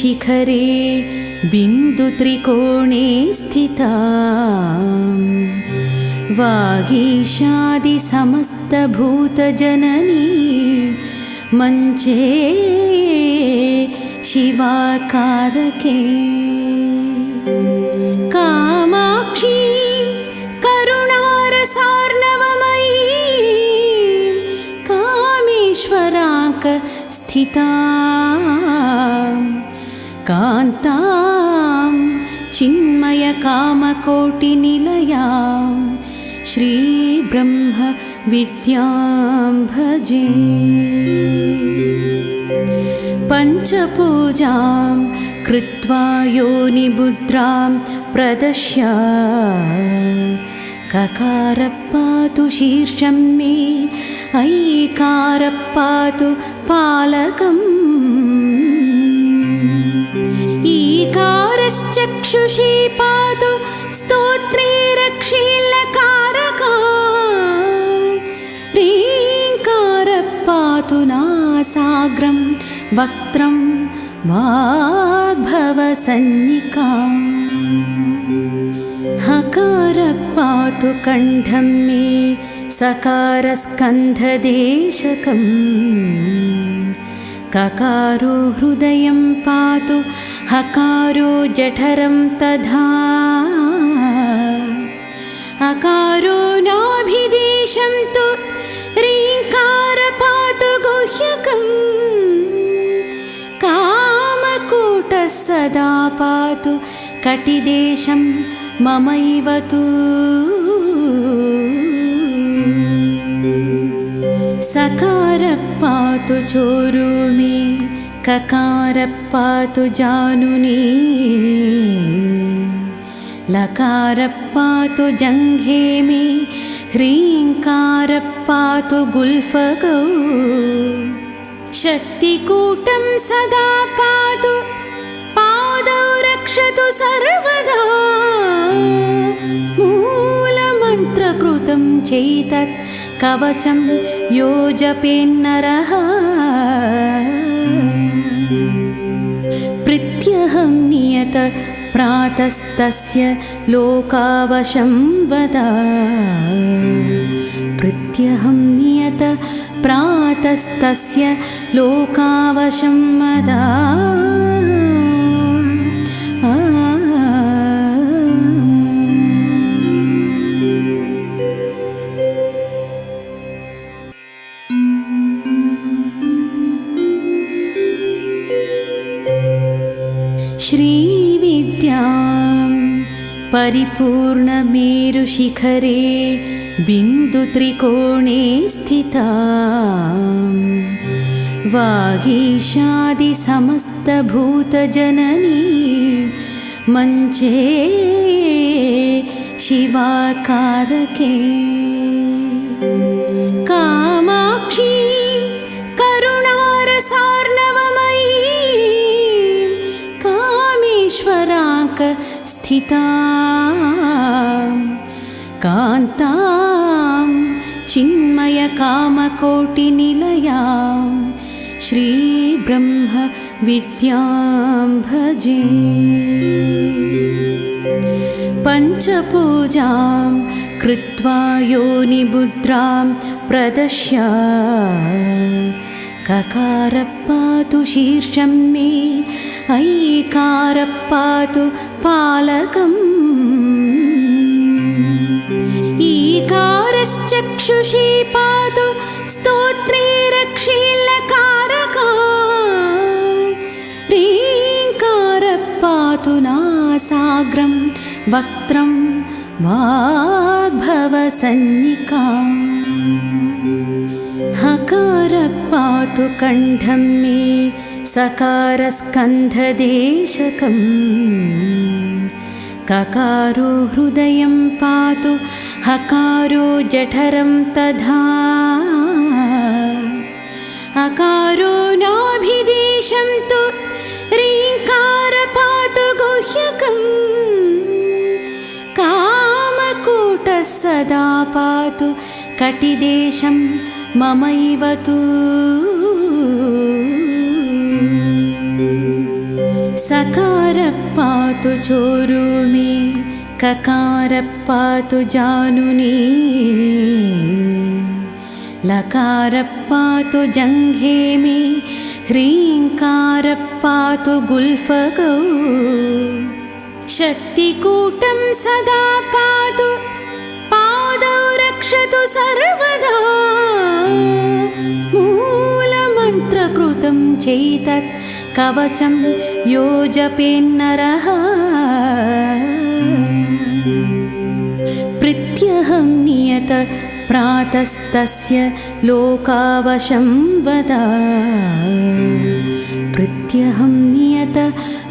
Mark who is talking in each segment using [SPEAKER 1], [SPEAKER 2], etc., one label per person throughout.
[SPEAKER 1] परिपूर्णमेरुशिखरे बिन्दुत्रिकोणे स्थिता वागीशादिसमस्तभूतजननी मञ्चे शिवाकारके। कामाक्षी करुणारसार्णवमयी कामेश्वराङ्क स्थिता कान्तां चिन्मयकामकोटिनिलया श्रीब्रह्मविद्यां भजे। पञ्चपूजां कृत्वा योनिबुद्रां प्रदश्य। ककारपातु शीर्षं मे ऐकारपातु पालकम् ईकारश्चक्षुषी पातु स्तोत्रे रक्षीलकारका ह्रीङ्कारपातु नासाग्रं वक्त्रं वाग्भवसन्निका हकारपातु कण्ठं मे सकारस्कन्धदेशकम्। ककारो हृदयं पातु हकारो जठरं तथा। अकारो नाभिदेशं तु ह्रीङ्कार पातु गुह्यकम् कामकूटः सदा पातु कटिदेशं ममैव तु। सकारपातु चोरु मे ककारपातु जानुनी लकारपातु जङ्घे मे ह्रीङ्कारपातु गुल्फगौ शक्तिकूटं सदा पातु पादौ रक्षतु सर्वदा मूलमन्त्रकृतं चैतत् कवचं प्रत्यहं नियत प्रातस्तस्य लोकावशं वद। प्रत्यहं नियत प्रातस्तस्य लोकावशं वद परिपूर्णमेरुशिखरे बिन्दुत्रिकोणे स्थिता वागीशादिसमस्तभूतजननी मञ्चे शिवाकारके स्थिता कान्तां चिन्मयकामकोटिनिलया श्रीब्रह्मविद्यां भजे। पञ्चपूजां कृत्वा योनिबुद्रां प्रदश्य। ककारपातु शीर्षं मे ऐकारपातु पालकम्। ईकारश्चक्षुषी पातु स्तोत्रे रक्षीलकारका ह्रीङ्कारपातु नासाग्रं वक्त्रं वाग्भवसन्निका हकारपातु कण्ठं मे सकारस्कन्धदेशकम्। ककारो हृदयं पातु हकारो जठरं तथा। अकारो नाभिदेशं तु ह्रीङ्कार पातु गुह्यकम्। कामकूटः सदा पातु कटिदेशं ममैव तु सकारः पातु चोरुमि ककारः पातु जानुनी लकारः पातु जङ्घेमि ह्रीङ्कारः पातु गुल्फगौ। शक्तिकूटं सदा पातु पादौ रक्षतु सर्वदा। मूलमन्त्रकृतं चैतत् कवचं यो जपेन्नरः प्रत्यहं नियत प्रातस्तस्य लोकावशं वद। प्रत्यहं नियत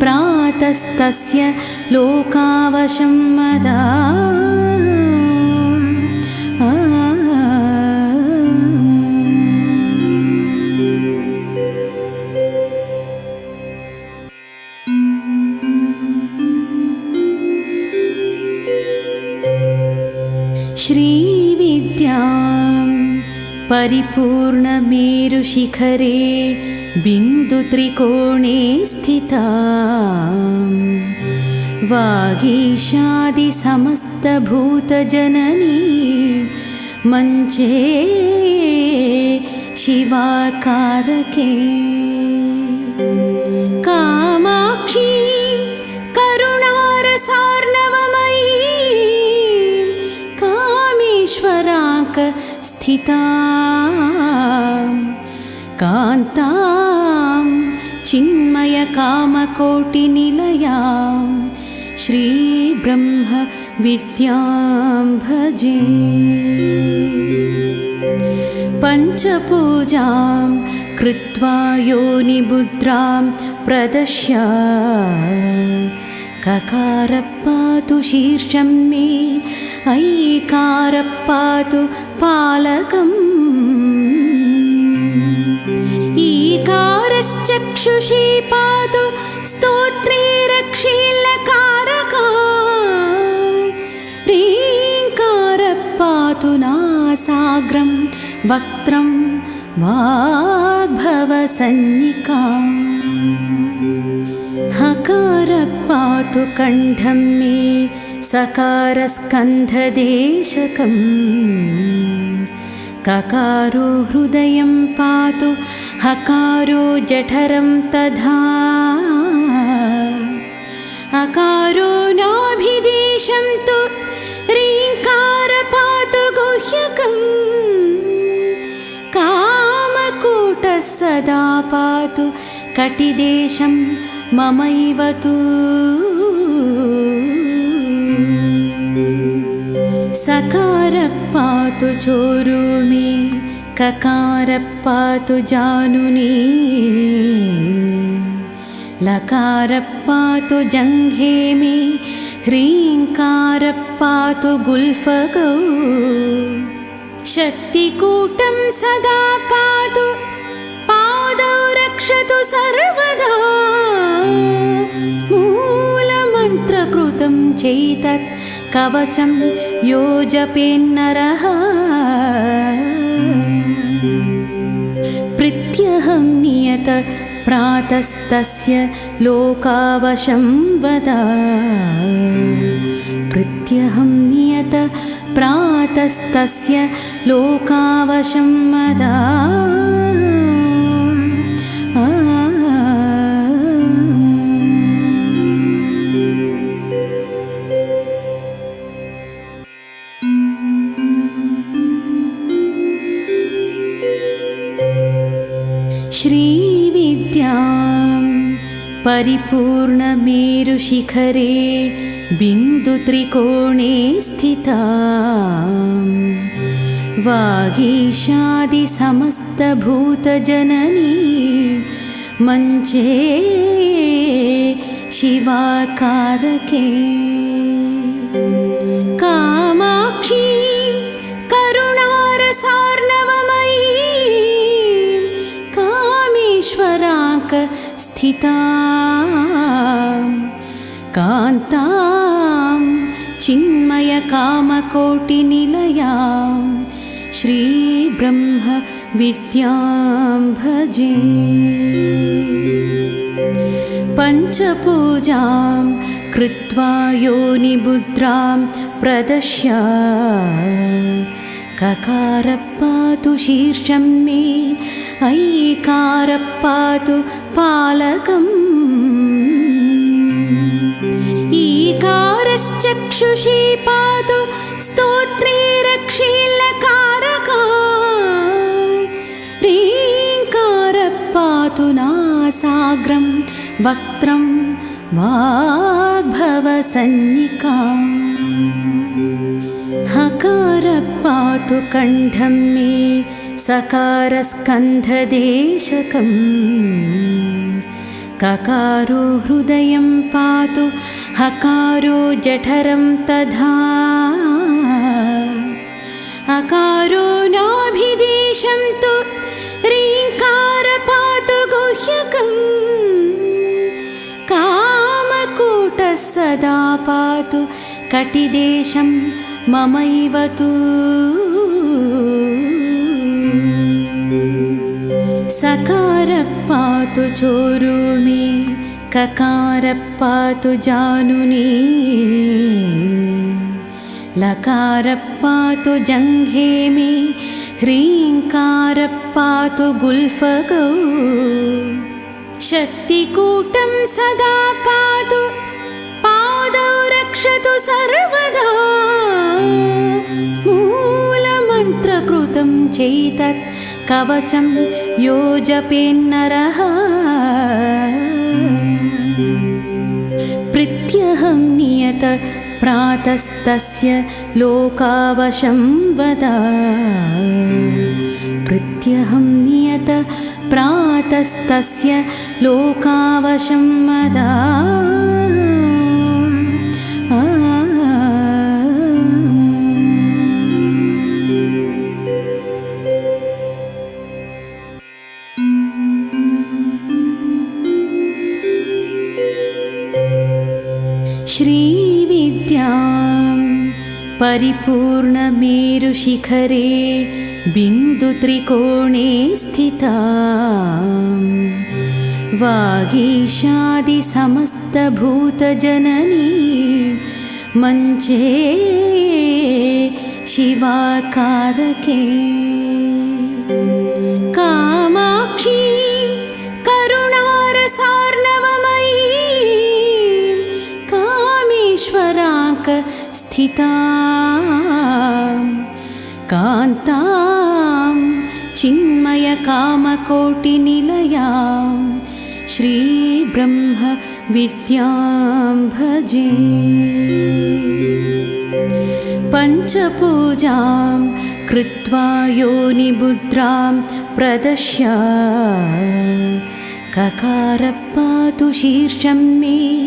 [SPEAKER 1] प्रातस्तस्य लोकावशं वदा परिपूर्णमेरुशिखरे बिन्दुत्रिकोणे स्थिता वागीशादिसमस्तभूतजननी मञ्चे शिवाकारके स्थिता कान्तां चिन्मयकामकोटिनिलयां श्रीब्रह्मविद्यां भजे। पञ्चपूजां कृत्वा योनिमुद्रां प्रदश्य। ककारः पातु शीर्षं मे ऐकारः पातु पालकम्। ईकारश्चक्षुषी पातु स्तोत्रे रक्षीलकारका। ह्रीङ्कारः पातु नासाग्रं वक्त्रं वाग्भवसन्निका। हकारः पातु कण्ठं मे सकारस्कन्धदेशकम् ककारो हृदयं पातु हकारो जठरं तथा। अकारो नाभिदेशं तु ह्रीङ्कार पातु गुह्यकम् कामकूटः सदा पातु कटिदेशं ममैव तु सकारः पातु चोरुमि ककारः पातु जानुनी लकारः पातु जङ्घेमि ह्रीङ्कारः पातु गुल्फगौ शक्तिकूटं सदा पातु पादौ कवचं यो जपेन्नरः प्रत्यहं नियत प्रातस्तस्य लोकावशं वद। प्रत्यहं नियत प्रातस्तस्य लोकावशं वदा श्रीविद्यां परिपूर्णमेरुशिखरे बिन्दुत्रिकोणे स्थिता वागीशादिसमस्तभूतजननी मञ्चे शिवाकारके स्थिता कान्तां चिन्मयकामकोटिनिलयां श्रीब्रह्म विद्यां भजे। पञ्चपूजां कृत्वा योनिमुद्रां प्रदश्य। ककारपातु शीर्षं मे ऐकारपातु पालकम्। ईकारश्चक्षुषी पातु स्तोत्रे रक्षीलकारका ह्रीङ्कारपातु नासाग्रं वक्त्रं वाग्भवसन्निका। हकारपातु कण्ठं मे सकारस्कन्धदेशकम्। ककारो हृदयं पातु हकारो जठरं तथा। अकारो नाभिदेशं तु ह्रीङ्कार पातु गुह्यकम्। कामकूटः सदा पातु कटिदेशं ममैव तु सकारपातु चोरुमि ककारपातु जानुनी लकारपातु जङ्घे मे ह्रीङ्कारपातु गुल्फगौ शक्तिकूटं सदा पातु पादौ रक्षतु सर्वदा मूलमन्त्रकृतं चैतत् कवचं यो जपेन्नरः नियत प्रातस्तस्य प्रत्यहं नियत प्रातस्तस्य लोकावशं वद परिपूर्णमेरुशिखरे बिन्दुत्रिकोणे स्थिता वागीशादिसमस्तभूतजननी मञ्चे शिवाकारके स्थिता कान्तां चिन्मयकामकोटिनिलयां श्रीब्रह्म विद्यां भजे। पञ्चपूजां कृत्वा योनिमुद्रां प्रदश्य। ककारपातु शीर्षं मे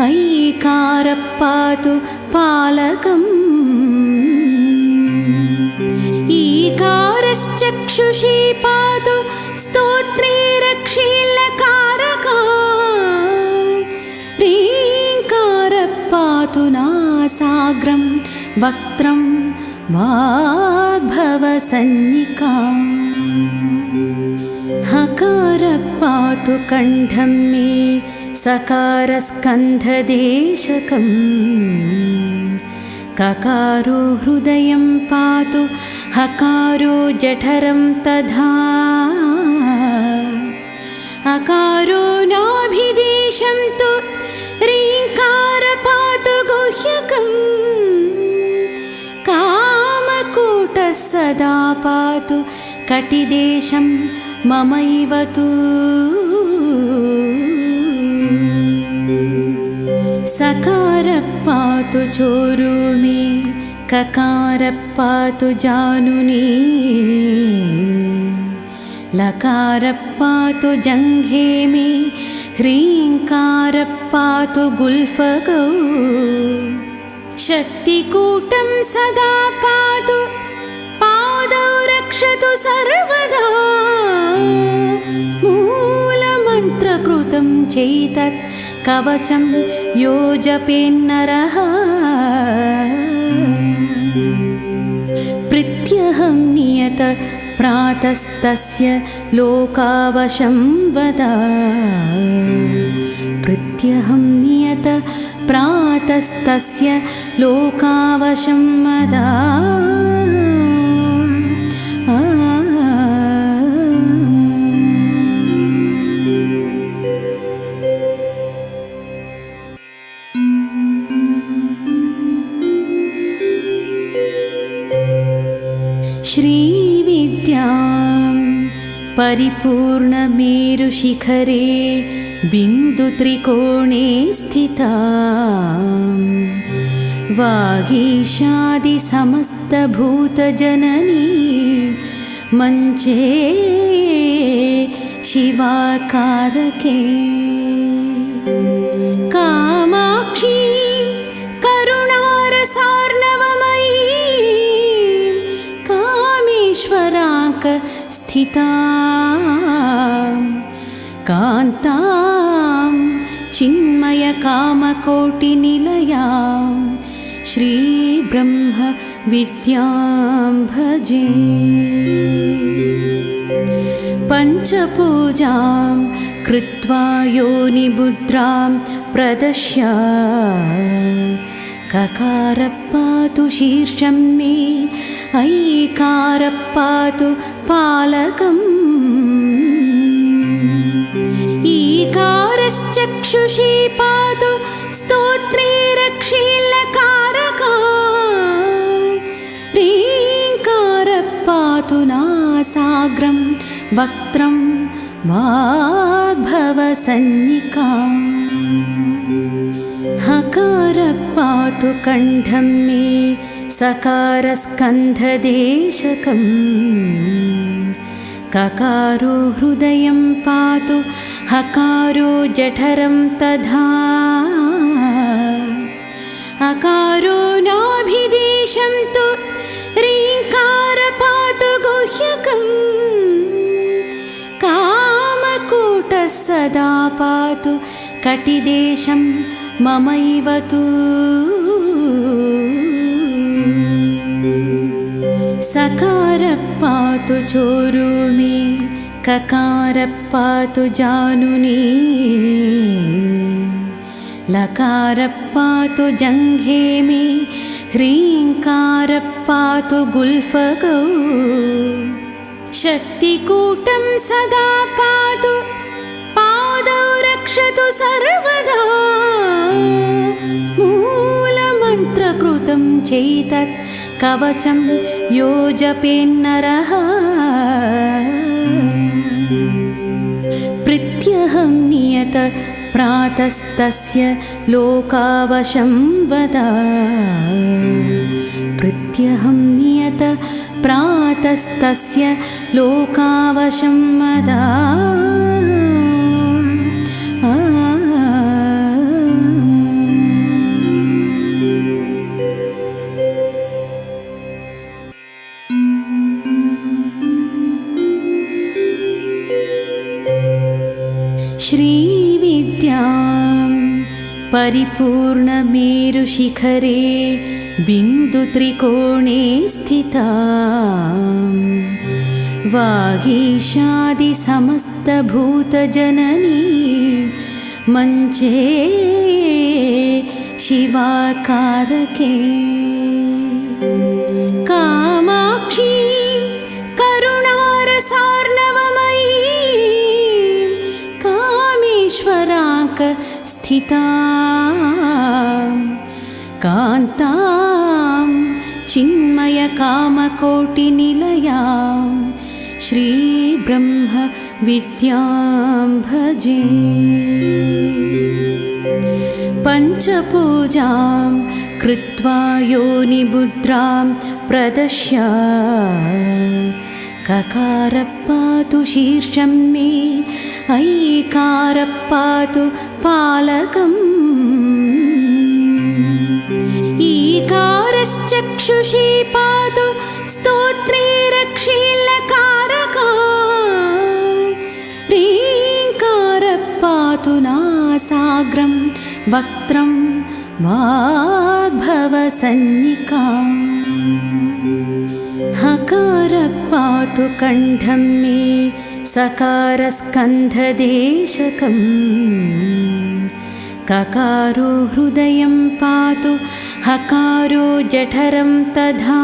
[SPEAKER 1] ऐकारपातु पालकम्। ईकारश्चक्षुषी पातु स्तोत्रे रक्षीलकारका। ह्रीङ्कारपातु नासाग्रं वक्त्रं वाग्भवसन्निका। हकारपातु कण्ठं मे सकारस्कन्धदेशकम्। ककारो हृदयं पातु हकारो जठरं तथा। अकारो नाभिदेशं तु ह्रीङ्कार पातु गुह्यकम्। कामकूटः सदा पातु कटिदेशं ममैव तु सकारपातु चोरुमि ककारपातु जानुनी। लकारपातु जङ्घे मे ह्रीङ्कारपातु गुल्फगौ। शक्तिकूटं सदा पातु पादौ रक्षतु सर्वदा। मूलमन्त्रकृतं चैतत् कवचं यो जपेन्नरः पृथ्वी प्रत्यहं नियत प्रातस्तस्य लोकावशं वद। प्रत्यहं नियत प्रातस्तस्य लोकावशं वदा श्रीविद्यां परिपूर्णमेरुशिखरे बिन्दुत्रिकोणे स्थिता वागीशादिसमस्तभूतजननी मञ्चे शिवाकारके स्थिता कान्तां चिन्मयकामकोटिनिलयां श्रीब्रह्मविद्यां भजे। पञ्चपूजां कृत्वा योनिमुद्रां प्रदश्य। ककारपातु शीर्षं मे ऐकारपातु पालकम्। ईकारश्चक्षुषी पातु स्तोत्रे रक्षीलकारका ह्रीङ्कार पातु नासाग्रं वक्त्रं वाग्भवसन्निका हकार पातु कण्ठं मे सकारस्कन्धदेशकम्। ककारो हृदयं पातु हकारो जठरं तथा। अकारो नाभिदेशं तु ह्रीङ्कार पातु गुह्यकम्। कामकूटः सदा पातु कटिदेशं ममैव तु सकार पातु चोरुमि ककार पातु जानुनी लकार पातु जङ्घे मे ह्रीङ्कार पातु गुल्फगौ शक्तिकूटं सदा पातु पादौ रक्षतु सर्वदा मूलमन्त्रकृतं चैतत् कवचं यो जपेन्नरः प्रत्यहं नियत प्रातस्तस्य लोकावशं वद। प्रत्यहं नियत प्रातस्तस्य लोकावशं वदा परिपूर्णमेरुशिखरे बिन्दुत्रिकोणे स्थिता वागीशादिसमस्तभूतजननी मञ्चे शिवाकारके स्थिता कान्तां चिन्मयकामकोटिनिलयां श्रीब्रह्मविद्यां भजे। पञ्चपूजां कृत्वा योनिमुद्रां प्रदश्य। ककार पातु शीर्षं मे ऐकार पातु पालकम्। ईकारश्चक्षुषी पातु स्तोत्रे रक्षीलकारका। ह्रीङ्कार पातु नासाग्रं वक्त्रं वाग्भवसन्निका हकारः पातु कण्ठं मे सकारस्कन्धदेशकम्। ककारो हृदयं पातु हकारो जठरं तथा।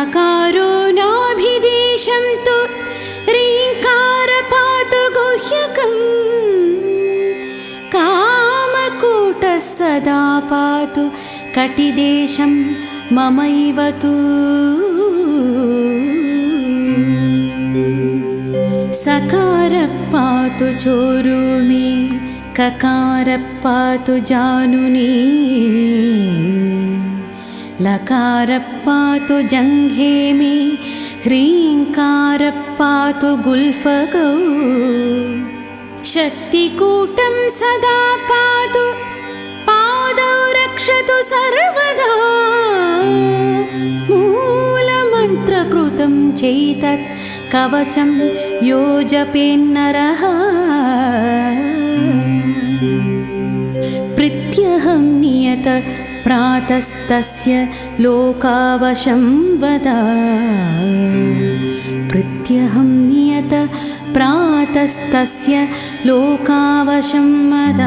[SPEAKER 1] अकारो नाभिदेशं तु रीङ्कार पातु गुह्यकम्। कामकूटः सदा पातु कटिदेशं ममैव तु सकारः पातु चोरुमि ककारः पातु जानुनी लकारः पातु जङ्घे मे ह्रीङ्कारः पातु गुल्फगौ शक्तिकूटं सदा पातु कवचं यो जपेन्नरः प्रत्यहं नियत प्रातस्तस्य लोकावशं वद। प्रत्यहं नियत प्रातस्तस्य लोकावशं वद